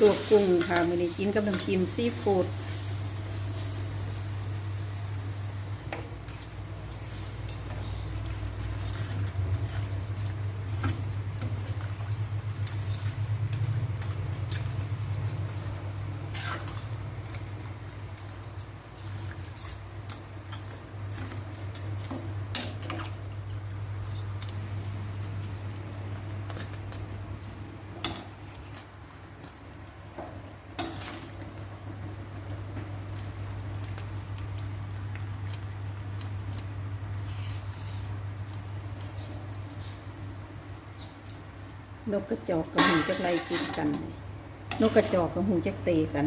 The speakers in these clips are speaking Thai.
ลวกกุ้งค่ะมือนี้กินกับน้ำจิ้มซีฟู้ด นกกระจอกกับหูจักไล่กินกัน นกกระจอกกับหูจักเตะกัน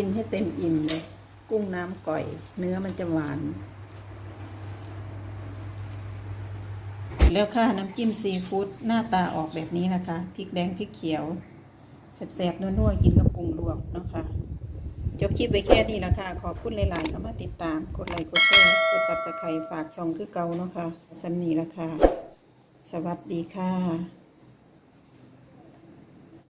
กินให้เต็มอิ่มเลย กุ้งน้ำก่อย เนื้อมันจะหวาน แล้วค่ะน้ำจิ้มซีฟู้ดหน้าตาออกแบบนี้นะคะพริกแดงพริกเขียวแสบๆนัวๆกินกับกุ้งลวกนะคะจบคลิปไปแค่นี้ละค่ะ ขอบคุณหลายๆก็มาติดตาม กดไลค์กดแชร์กดซับสไครต์ฝากช่องคือเก่าเนาะค่ะสำนีละค่ะ สวัสดีค่ะ